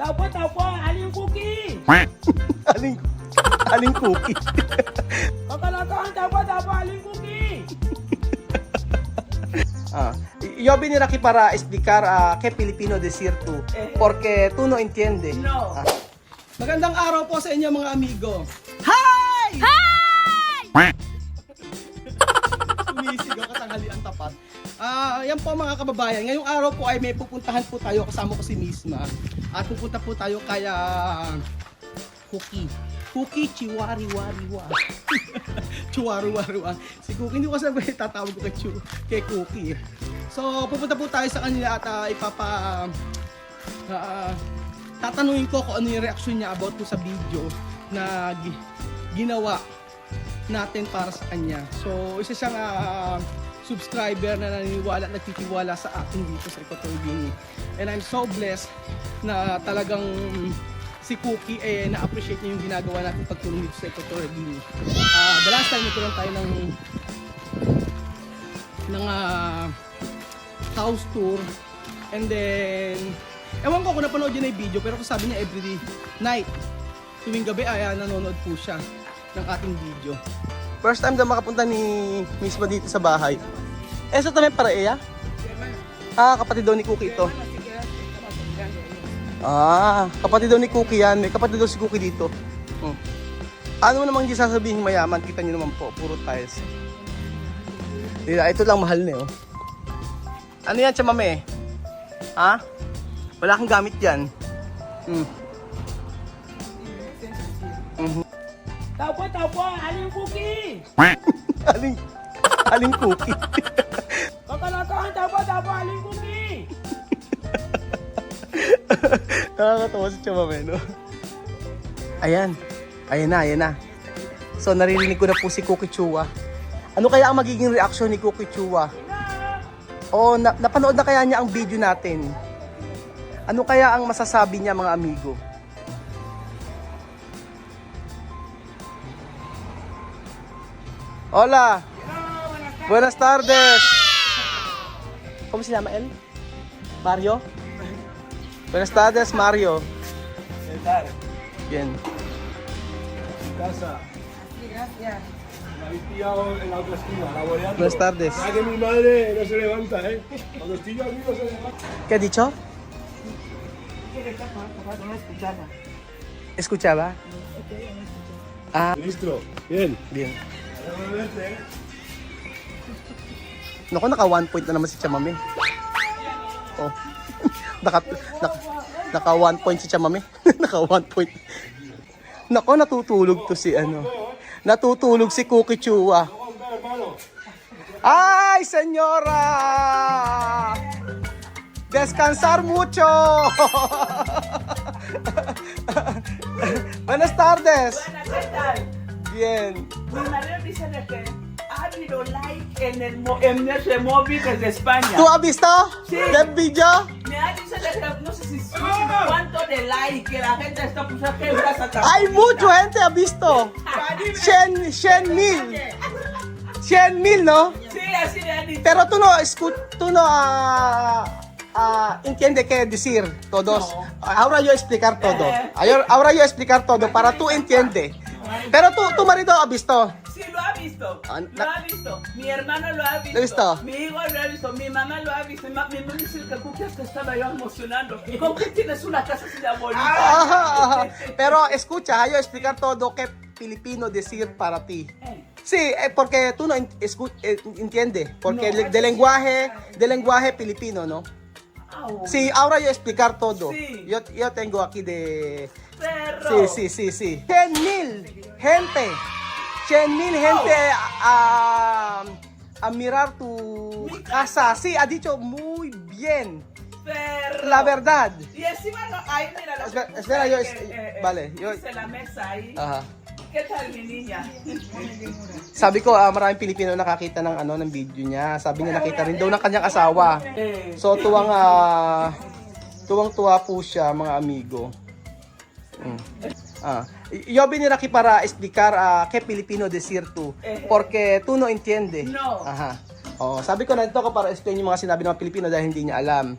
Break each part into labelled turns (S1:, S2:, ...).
S1: Tao po, tao po, aling cookie.
S2: aling, aling cookie.
S1: Kakalokohan, tao po, tao po, aling cookie.
S2: Ah, yo aquí para explicar a qué Filipino decir tú, porque tú no entiendes.
S1: No.
S2: Ah.
S3: Magandang araw po sa inyo mga amigo. Hi! Hi! Ah, yan po mga kababayan. Ngayong araw po ay may pupuntahan po tayo kasama ko si Misma. At pupunta po tayo kay ah, Cookie. Cookie Chiwari Wari Wa. Chiwari Wari Wa. Si Cookie, hindi ko sabi tatawag ko kay, Chu- kay Cookie. So, pupunta po tayo sa kanila at ah, ipapa Ah, tatanungin ko kung ano yung reaction niya about po sa video na gi- ginawa natin para sa kanya. So, isa siyang ah, subscriber na naniniwala nagtitiwala sa atin dito sa Equator Guinea. And I'm so blessed na talagang si Cookie eh na-appreciate niya yung ginagawa natin pagtulong dito sa Equator Guinea. Ah, the last time nagkaroon tayo ng ng ah, house tour and then ewan ko kung napanood yun na yung video pero sabi niya every night tuwing gabi ay ah, nanonood po siya ng ating video
S2: First time daw makapunta ni mismo dito sa bahay. Eso también para ella? Ah, kapatid daw ni Cookie ito. Ah, kapatid daw ni Cookie yan. May kapatid daw si Cookie dito. Hmm. Ano mo namang hindi sasabihin mayaman? Kita niyo naman po, puro tiles. Dila, ito lang mahal niyo. Ano yan, chamame? Ha? Wala kang gamit yan. Hmm. Mhm.
S1: Tao po, tao po, aling cookie.
S2: Aling, aling cookie.
S1: Kakalokohan, tao po, tao po, aling cookie.
S2: Nakakatawa si Chamame, no? Ayan. Ayan na, ayan na. So, naririnig ko na po si Cookie Chua. Ano kaya ang magiging reaction ni Cookie Chua? O, na, napanood na kaya niya ang video natin? Ano kaya ang masasabi niya, mga amigo? Hola! Buenas tardes! ¿Cómo se llama él? Mario? Buenas tardes, Mario.
S4: ¿Qué tal?
S2: Bien.
S4: En casa. Gracias. Me habéis pillado en la otra esquina, laboreando.
S2: Buenas tardes.
S4: Ah, que mi madre no se levanta, ¿eh? Cuando estoy yo aquí no se levanta.
S2: ¿Qué ha dicho? ¿Escuchaba? Ah,
S4: Ministro, bien.
S2: bien. Naku, naka one point na naman si Chamame. Oh. naka, naka, naka one point si Chamame. naka one point. Nako, natutulog to si ano. Natutulog si Cookie Chua. ¡Ay, señora! Descansar mucho. Buenas tardes.
S1: ¿Qué tal?
S2: Bien.
S1: Que ha habido like en, el, mo- en ese móvil desde España.
S2: ¿Tú has visto
S1: Sí.
S2: el video?
S1: Me ha dicho no sé si sé cuánto de like que la gente está pusiendo que está sacando.
S2: Hay mucha gente ha visto. 100, 100 mil. 100 mil, ¿no?
S1: Sí, así le han dicho.
S2: Pero tú no, escu- tú no ah, ah, entiende qué decir todos. Ahora yo explicar todo. Ahora ahora yo explicar todo para tú entiende. Pero tú, tu marido ha visto.
S1: Sí, lo ha visto.
S2: Ah,
S1: Lo ha visto. Mi hermano lo ha visto.
S2: ¿Lo ha visto?
S1: Mi hijo lo ha visto. Mi mamá lo ha visto. Mi, ma- mi mamá dice que Cookie hasta estaba yo emocionando. ¿Con qué tienes una casa?
S2: Ajá, ajá. Pero escucha, yo explicar todo que Filipino decir para ti.
S1: Eh,
S2: Sí, eh, porque tú no eh, entiende, porque
S1: No.
S2: de, lenguaje, de lenguaje filipino, ¿no? Sí, ahora yo explicar todo.
S1: Sí.
S2: Yo, yo tengo aquí de
S1: Perro.
S2: Sí, sí, sí, sí. 100 mil gente. 100 mil gente a, a mirar tu casa. Sí, ha dicho muy bien.
S1: Perro.
S2: La verdad.
S1: Y encima no, ahí mira lo
S2: Espera,
S1: que
S2: espera, yo
S1: que,
S2: es- vale, yo-
S1: Dice la mesa ahí.
S2: Aha.
S1: ¿Qué tal mi niña?
S2: Sabi ko, ah, maraming Pilipino nakakita ng ano ng video niya. Sabi niya nakita rin daw ng kanyang asawa.
S1: Eh,
S2: So tuwang ah, tuwang-tuwa po siya, mga amigo. Mm. Ah, yo venir aquí para explicar a qué Filipino decir tú, porque tú no entiende.
S1: No.
S2: Aha. Oh, sabi ko nandito ko para explain yung mga sinabi ng mga Pilipino dahil hindi niya alam.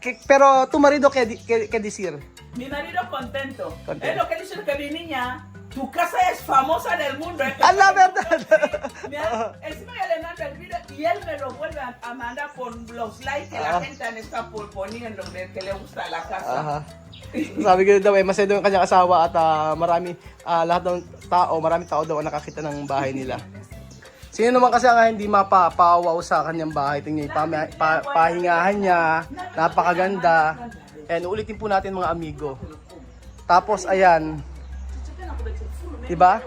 S2: Ke- pero tu marido qué, di- qué, qué decir?
S1: Mi marido contento.
S2: Contento.
S1: Es lo que dice que mi niña, tu casa es famosa del mundo. Es que-
S2: ¡A la verdad!
S1: Mira, encima ya le manda el video y él me lo vuelve a, a mandar con los likes que
S2: Ah.
S1: la gente han estado por poniendo de que le gusta la casa.
S2: Aha. Sabi ko daw eh, masaya daw yung kanyang asawa at ah, marami, ah, lahat ng tao, marami tao daw ang nakakita ng bahay nila. Sino naman kasi ang hindi mapapawaw sa kanyang bahay? Tingnan niyo, pa, pa, pahingahan niya, napakaganda. And ulitin po natin mga amigo. Tapos ayan, 'di ba?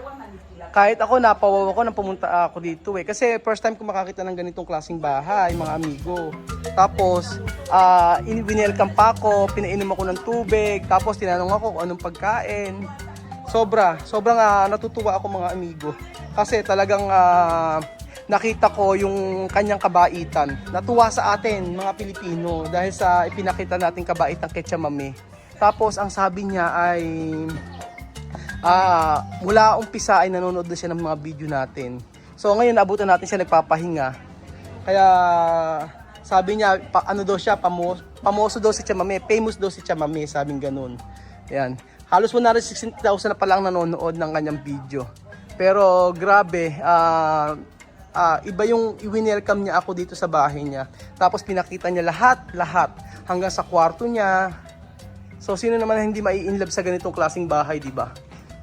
S2: Kahit ako napawaw ako nang pumunta ako dito eh kasi first time ko makakita ng ganitong klaseng bahay, mga amigo. Tapos ah uh, welcome pa ako, pinainom ako ng tubig, tapos tinanong ako kung anong pagkain. Sobra, sobrang ah, natutuwa ako mga amigo. Kasi talagang ah, nakita ko yung kanyang kabaitan. Natuwa sa atin, mga Pilipino, dahil sa ipinakita natin kabaitan kay Chamame. Tapos ang sabi niya ay ah mula umpisa ay nanonood na siya ng mga video natin. So ngayon naabutan natin siya nagpapahinga. Kaya sabi niya pa, ano daw siya pamo, pamoso daw si Chamame, famous daw si Chamame, sabing ganun. Ayan. Halos 160,000 na pa lang nanonood ng kanyang video. Pero grabe, ah ah, iba yung i-welcome niya ako dito sa bahay niya. Tapos pinakita niya lahat, lahat. Hanggang sa kwarto niya. So, sino naman hindi mai-inlove sa ganitong klaseng bahay, di ba?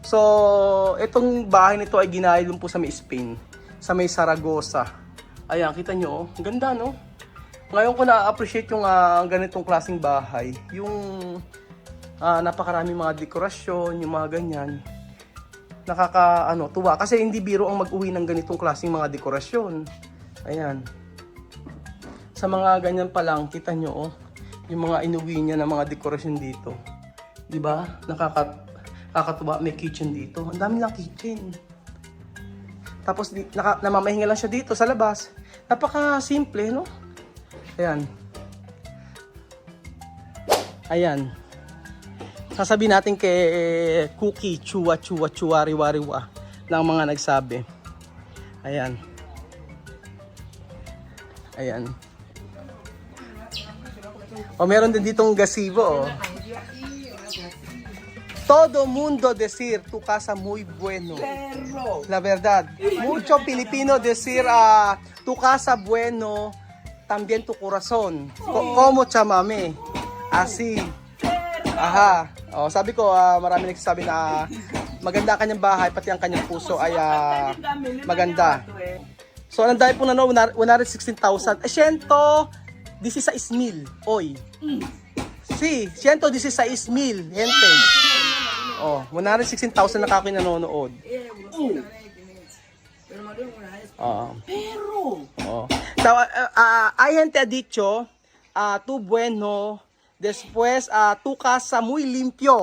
S2: So, itong bahay nito ay ginayalon po sa may Spain. Sa may Saragossa. Ayan, kita nyo, oh. Ang ganda, no? Ngayon ko na-appreciate yung ah, ganitong klaseng bahay. Yung ah, napakarami mga dekorasyon, yung mga ganyan nakaka ano tuwa kasi hindi biro ang mag-uwi ng ganitong klaseng mga dekorasyon. Ayan. Sa mga ganyan pa lang kita nyo oh, yung mga inuwi niya ng mga dekorasyon dito. 'Di ba? Nakaka nakakatuwa may kitchen dito. Ang dami lang kitchen. Tapos di, naka, namamahinga lang siya dito sa labas. Napaka simple, no? Ayan. Ayan sasabihin natin kay eh, Cookie Chua Chua Chua Riwa Riwa lang mga nagsabi. Ayan. Ayan. O meron din ditong gazebo. Oh. Todo mundo decir tu casa muy bueno.
S1: Perro.
S2: La verdad. Mucho Filipino decir ah, tu casa bueno, también tu corazón. Co- como chamame. Así. Aha. Oh, sabi ko, ah, marami nagsasabi na maganda ang kanyang bahay, pati ang kanyang puso ay ah, maganda. So, ang dahil po na no, 116,000. Eh, 116 mil. Oy. Si, 116 mil. Gente. Oh, 116,000 na kakoy nanonood. Oh.
S1: Perro.
S2: Oh. So, ah, ah, hay gente ha dicho, ah, tú bueno, después ah, tu casa muy limpio.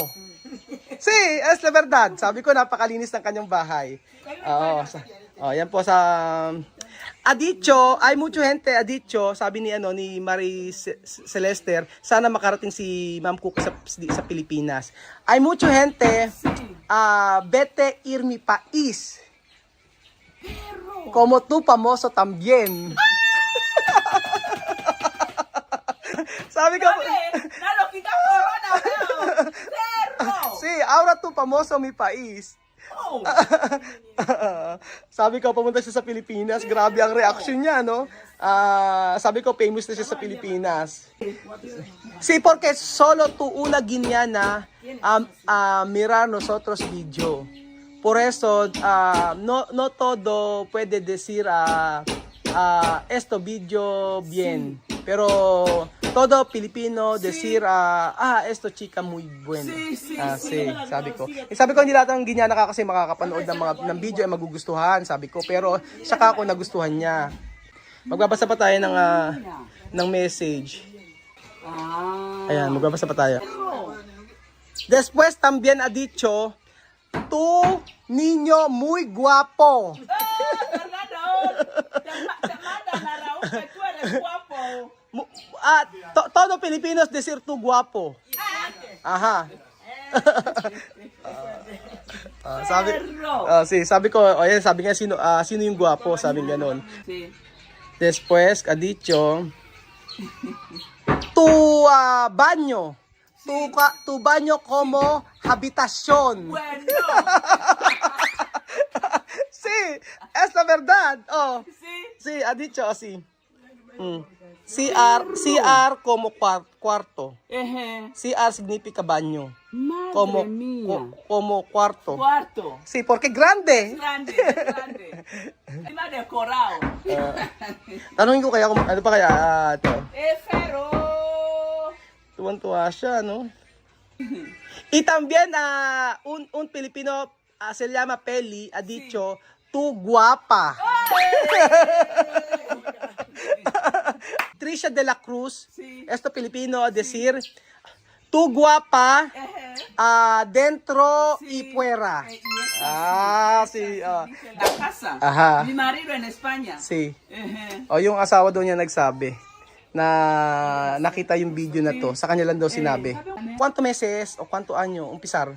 S2: Sí, es la verdad. Sabi ko, napakalinis ng kanyang bahay. Oo. sa, oh, yan po sa... Adicho, ay mucho gente, adicho, sabi ni ano ni Marie Ce- Celester, sana makarating si Ma'am Cook sa, sa Pilipinas. Ay mucho gente, ah vete ir mi país. Como tú famoso también. Sabi ko,
S1: Nalo kita corona, veo. Perro.
S2: sí, ahora tú famoso mi país.
S1: Oh.
S2: sabi ko, pumunta siya sa Pilipinas. Grabe ang reaction niya, no? Ah, sabi ko, famous na siya sa Pilipinas. Sí, porque solo tu una guineana um, ah, mirar nosotros video. Por eso, ah, no, no todo puede decir ah, ah, esto video bien. Pero todo Pilipino decir, ah, ah, esto chica muy bueno.
S1: Sí, sí,
S2: Ah,
S1: sí.
S2: sí, sabi ko. Eh, sabi ko, hindi lahat ng Guineana ka kasi makakapanood ng mga ng video ay magugustuhan, sabi ko. Pero saka ako nagustuhan niya. Magbabasa pa tayo ng ah, ng message.
S1: Ah.
S2: Ayan, magbabasa pa tayo. Después también ha dicho, tu niño muy guapo.
S1: Fernando, te, ma- te mandan a Raúl que tú eres guapo.
S2: Mu- Ah, to- todo Pilipinos decir tu guapo. Aha. Ah, sabi. Ah, sí, sabi ko, oh, yan, sabi nga sino ah, sino yung guwapo, sabi ganon.
S1: Sí.
S2: Después ha dicho tu ah, baño. tu, ca- tu baño como habitación.
S1: Bueno,
S2: Sí, es la verdad. Oh,
S1: sí.
S2: sí, ha dicho así. Mm. CR, CR como cuar- cuarto.
S1: Eje.
S2: CR significa baño.
S1: Madre
S2: Como,
S1: mía.
S2: co- como cuarto.
S1: Cuarto.
S2: Sí, porque grande.
S1: Grande, grande. Encima decorado.
S2: Tanungin ko kaya kung ano pa kaya ah, ito.
S1: Eh, pero.
S2: Tuwan-tuwa siya, no? y también ah, un, un Filipino ah, se llama Peli ha dicho, tu guapa. Trisha de la Cruz,
S1: Sí.
S2: esto Filipino decir, tu guapa ah, dentro
S1: Sí.
S2: y fuera.
S1: Eh, y
S2: Ah,
S1: sí, dice La casa.
S2: Ajá.
S1: Mi marido en España.
S2: Sí.
S1: Eje.
S2: O yung asawa daw niya nagsabi na nakita yung video na to. Sa kanya lang daw sinabi. Kwanto meses o kwanto anyo umpisar?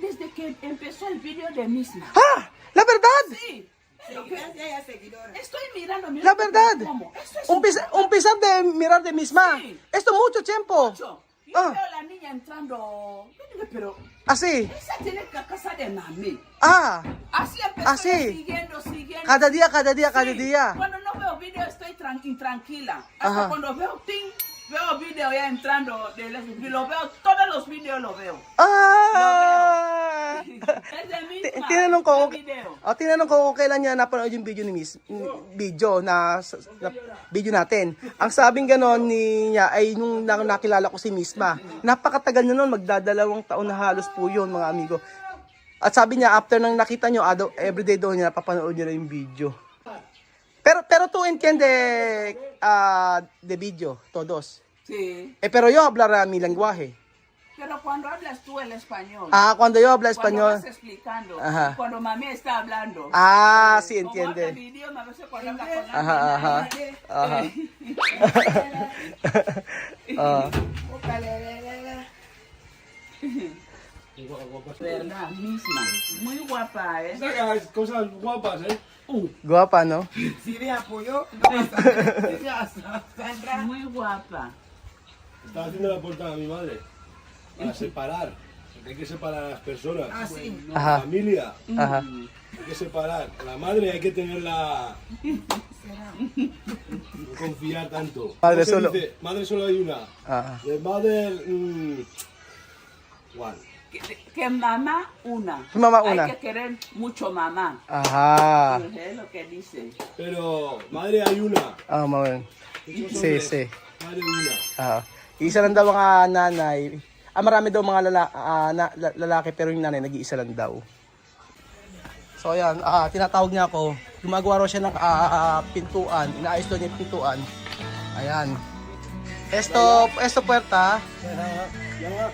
S1: Desde que empezó el video de misma.
S2: ¡Ah! ¡La verdad!
S1: Sí. Estoy mirando, mirando.
S2: ¡La verdad!
S1: Es
S2: Umpisa, umpizar de mirar de misma.
S1: Sí.
S2: Esto mucho tiempo.
S1: mucho. Yo
S2: Ah.
S1: veo a la niña entrando. Pero
S2: Así.
S1: esa tiene que casa de mami.
S2: Ah,
S1: Así empezó
S2: Ah,
S1: siguiendo, siguiendo.
S2: cada día, cada día, cada día.
S1: Cuando no veo video estoy tranqui- tranquila. Hasta
S2: Ajá.
S1: cuando veo ting, veo video ya entrando de y lo veo, todos los videos lo veo.
S2: Ah!
S1: Es de misma.
S2: Tinanong ko,
S1: video.
S2: oh, tinanong ko kung kailan niya napanood yung video ni Miss, video na, na video natin. Ang sabing ganon ni niya ay nung na- nakilala ko si Misma. Napakatagal na noon, magdadalawang taon na halos po yun mga amigo. At sabi niya after nang nakita niyo, daw- everyday daw niya napapanood niya na yung video. Pero pero tú entiende ah, de video todos.
S1: Sí.
S2: Eh pero yo hablar a mi lenguaje.
S1: Pero cuando hablas tú el español.
S2: Ah, cuando yo hablo
S1: Cuando
S2: español.
S1: vas explicando.
S2: Ajá.
S1: Cuando mami está hablando.
S2: Ah, sí
S1: Como
S2: entiende.
S1: a veces cuando habla con
S2: Ajá, Ajá. Ah.
S1: Verdad, misma. Muy guapa, ¿eh?
S4: Sacas cosas guapas, ¿eh?
S2: Guapa, no?
S1: Muy guapa.
S4: Estaba haciendo la puerta a mi madre. Para separar. Porque hay que separar a las personas. La
S2: Ajá.
S4: familia.
S2: Ajá.
S4: Hay que separar. La madre hay que tenerla. No confiar tanto.
S2: Madre
S4: ¿Cómo se
S2: solo.
S4: dice? Madre solo hay una.
S2: Ah.
S4: The mother. mm, one.
S1: Que, mamá una.
S2: Mamá una.
S1: Hay que querer mucho mamá.
S2: Aha.
S1: Es lo que dice.
S4: Pero madre hay una.
S2: Ah, Sí,
S4: hombres,
S2: sí.
S4: Madre una.
S2: Ah. Isa lang daw mga nanay. Ah, marami daw mga lala, ah, na- la- lalaki pero yung nanay nag-iisa lang daw. So ayan, ah, tinatawag niya ako. Gumagawa raw siya ng ah, ah, pintuan. Inaayos daw niya yung pintuan. Ayan. Esto, esto puerta,
S4: Ya va.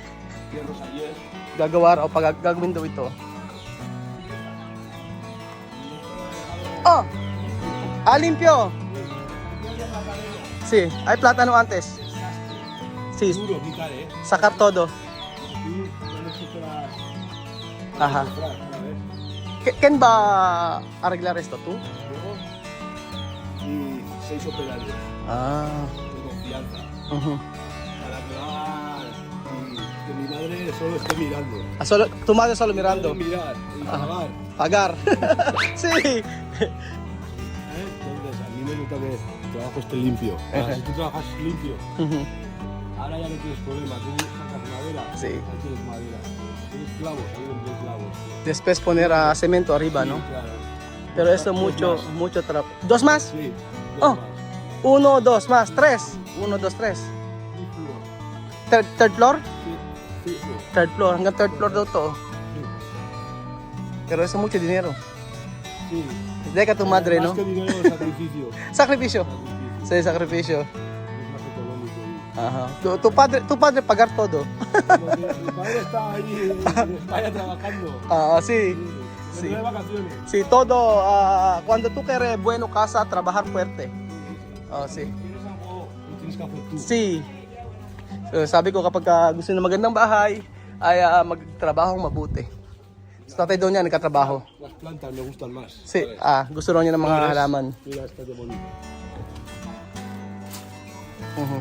S4: Cierros ayer.
S2: Gagawa raw, pag gagawin daw ito. Oh! Limpio! Sí, hay plátano antes.
S4: ¿eh?
S2: sacar todo. Ajá. ¿Quién va a arreglar esto? ¿Tú?
S4: Luego, y seis operarios
S2: Ah.
S4: de confianza
S2: ujú.
S4: para que mi madre solo esté mirando.
S2: Ah, solo, tu madre solo mirando.
S4: Mirar y.
S2: Pagar. sí.
S4: ¿eh? Entonces, a mí me gusta que el trabajo esté limpio. Ahora, si tú trabajas limpio, ahora ya no tienes problema. Tú sacas madera,
S2: Sí.
S4: ahí tienes madera. Tienes clavos, ahí tienes clavos.
S2: Después poner a cemento arriba, ¿no?
S4: Claro.
S2: Pero esto mucho,
S4: más.
S2: mucho trabajo. ¿Dos más?
S4: Sí.
S2: Oh.
S4: más.
S2: Uno, dos más. Tres. Uno, dos, tres.
S4: Sí.
S2: Third, third floor? Third floor. Hanggang third floor daw to. Pero eso mucho dinero.
S4: Sí.
S2: Deja tu madre,
S4: Más
S2: ¿no?
S4: que dinero, sacrificio.
S2: Sacrificio.
S4: Sacrificio.
S2: Sí, sacrificio.
S4: Más
S2: Ajá. Tu, tu padre, tu padre pagar todo.
S4: Mi padre está ahí en España trabajando.
S2: Ah, sí.
S4: Sí.
S2: Sí.
S4: de vacaciones.
S2: Sí, todo. ah, cuando tú quieres bueno casa, trabajar fuerte. Oh, sí.
S4: Tienes algo tienes que hacer tú.
S2: Sí. So, sabi ko kapag gusto ng magandang bahay, ay ah, magtrabaho mabuti. So, tatay doon niya, nagkatrabaho.
S4: Las plantas me gustan más.
S2: Sí,
S4: ¿sabes?
S2: ah, gusto raw niya ng mga
S4: Mira,
S2: halaman.
S4: Mira, esta de bonito.
S2: Mhm.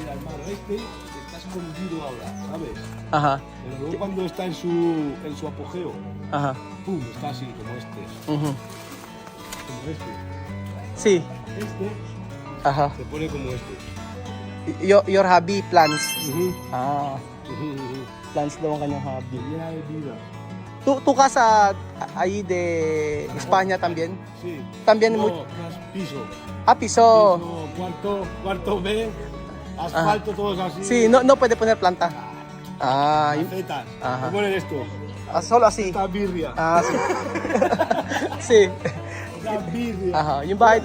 S4: Mira, hermano, este estás escondido ahora, ¿sabes?
S2: Ajá.
S4: Pero luego cuando está en su, en su apogeo,
S2: Ajá.
S4: ¡pum! Está así, como este.
S2: ujú.
S4: Como este.
S2: Sí.
S4: Este
S2: Aha.
S4: se pone como este.
S2: Your, your hobby, plants.
S4: Ujú,
S2: Ah,
S4: ujú.
S2: plants daw ang kanyang hobby.
S4: De vida.
S2: Tu, tu ka sa ahí de España también?
S4: Sí.
S2: También
S4: No,
S2: mu-
S4: más piso.
S2: Ah, piso.
S4: Piso, cuarto, cuarto B, asfalto, todos así.
S2: Sí, no, no puede poner planta. Ah,
S4: Macetas.
S2: Ajá.
S4: ¿Qué ponen esto?
S2: ah, solo así.
S4: Esta birria.
S2: Ah, sí. sí.
S4: Esta birria.
S2: Aha, yung bahay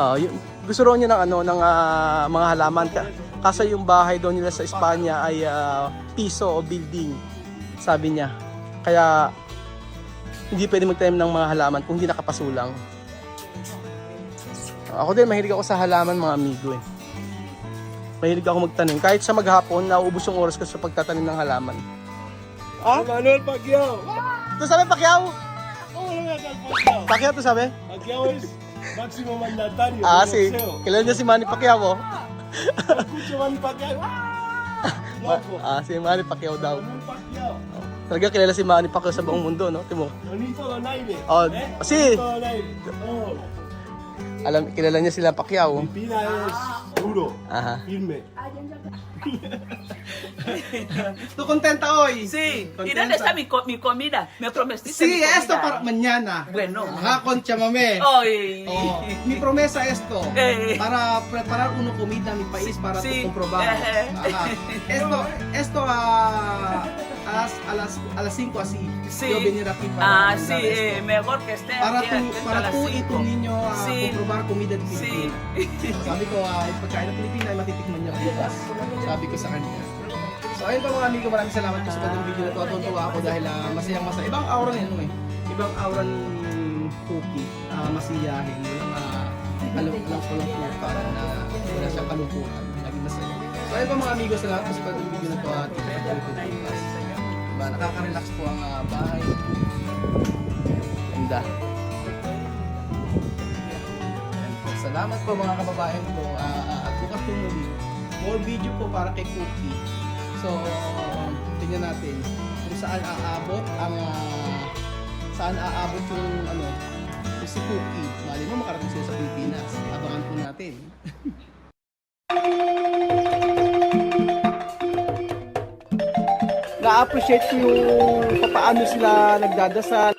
S2: Ah, yung gusto raw niya ng ano ng ah, mga halaman ka. Kaso yung bahay daw nila sa Espanya ay ah, piso o building, sabi niya. Kaya hindi pwede magtanim ng mga halaman kung hindi nakapasulang. Ako din mahilig ako sa halaman mga amigo eh. Mahilig ako magtanim. Kahit sa maghapon, nauubos yung oras ko sa pagtatanim ng halaman. Ah?
S4: Manuel Pacquiao.
S2: Tu sabe Pacquiao?
S4: ¿Cómo no me hagas Pacquiao?
S2: Pacquiao, tu sabe?
S4: Pacquiao es máximo mandatario
S2: Ah, sí. Kilala niya si Manny Pacquiao. oh.
S4: Yo escucho Manny Pacquiao. ¡ah! Loco.
S2: Ah, si Manny Pacquiao daw.
S4: Manuel Pacquiao.
S2: Talaga kilala si Manny Pacquiao sa buong mundo, no? Timo.
S4: Bonito donaire.
S2: Oh,
S4: ¿eh?
S2: sí.
S4: Bonito donaire. Oh.
S2: Alam, kilala niya sila Pacquiao.
S4: Filipina es duro,
S2: Aha.
S4: firme.
S3: Tu contenta hoy?
S1: Sí, ¿y dónde está mi, co- mi comida? Me prometiste
S3: Sí,
S1: mi comida.
S3: esto para mañana.
S1: Bueno.
S3: Ajá, concha mame.
S1: Ay.
S3: Oh, mi promesa esto
S1: Eh.
S3: para preparar una comida a mi país para
S1: Sí.
S3: tu comprobar. Ajá. Esto esto a, a las a las a las 5 así.
S1: Sí.
S3: Yo venir aquí para
S1: Ah, sí,
S3: esto.
S1: eh, mejor que esté
S3: para
S1: aquí
S3: tu
S1: atento a
S3: para tú y tu niño a
S1: Sí.
S3: comprobar comida de
S1: Sí.
S3: Pilipinas. Sabi ko, ah, yung pagkain ng Pilipina ay matitikman niya bukas. Sabi ko sa kanya. So ayun po mga amigo, maraming salamat po sa ganung video na to. Tuntua ako dahil uh, masayang masaya. Ibang aura niya, ano eh. Ibang aura ni Cookie. Uh, masiyahin. Walang uh, lang po na wala siyang kalungkutan. Naging masaya. So ayun po mga amigo, salamat po sa ganung video na to. At pa po bukas. Diba, nakaka-relax po ang ah, bahay. Ganda. Po. Salamat po mga kababayan ko. Ah, ah, at bukas po muli. More video po para kay Cookie. So, tingnan natin kung saan aabot ang ah, saan aabot yung ano si Cookie. Mali mo makarating sila sa Pilipinas. Abangan po natin. Na-appreciate ko yung paano sila nagdadasal